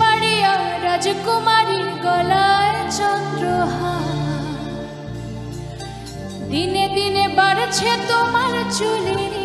পাড়িয়া রাজকুমারীর গলায় চন্দ্রহার। দিনে দিনে বাড়ছে তোমার চুলের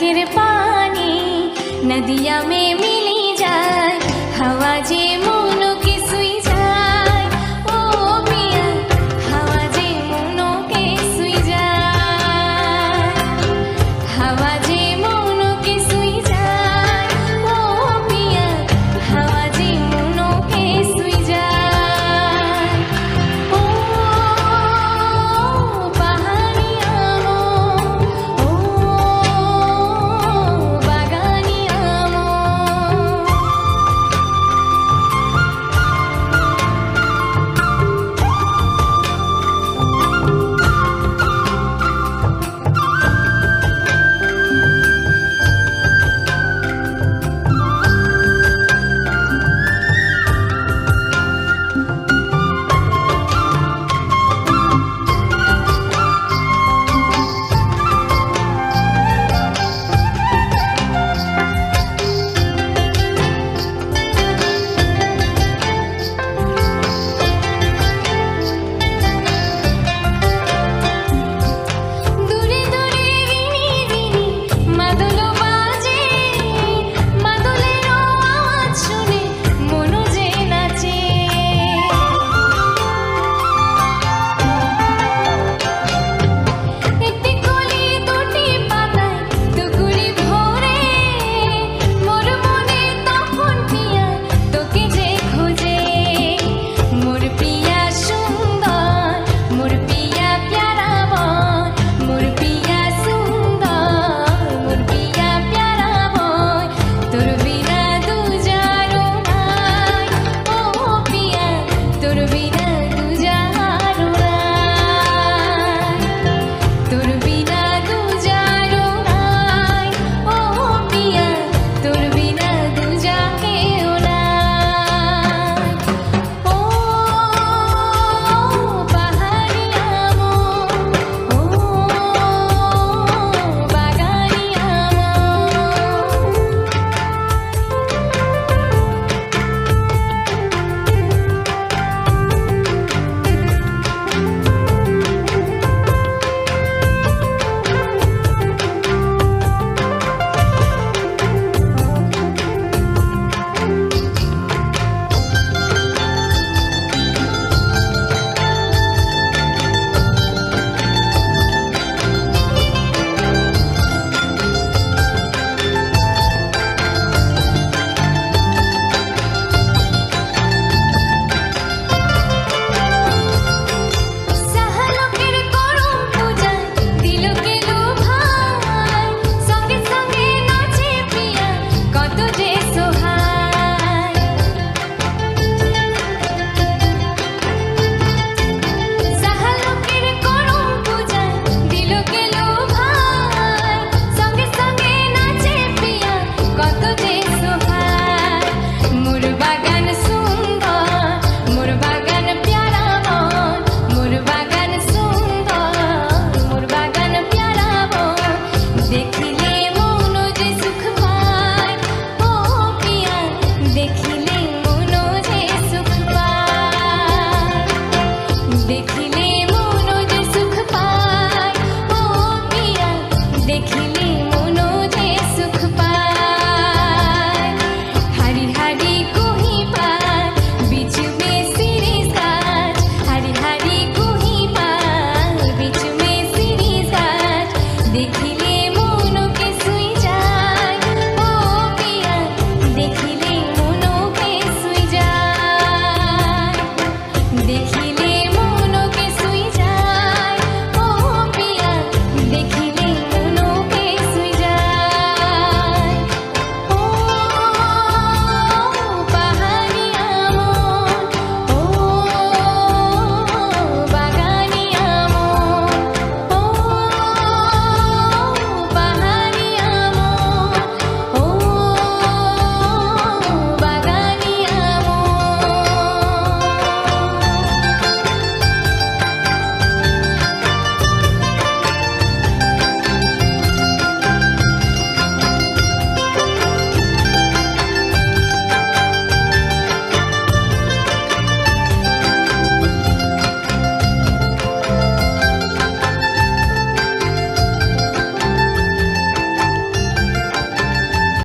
पानी नद्या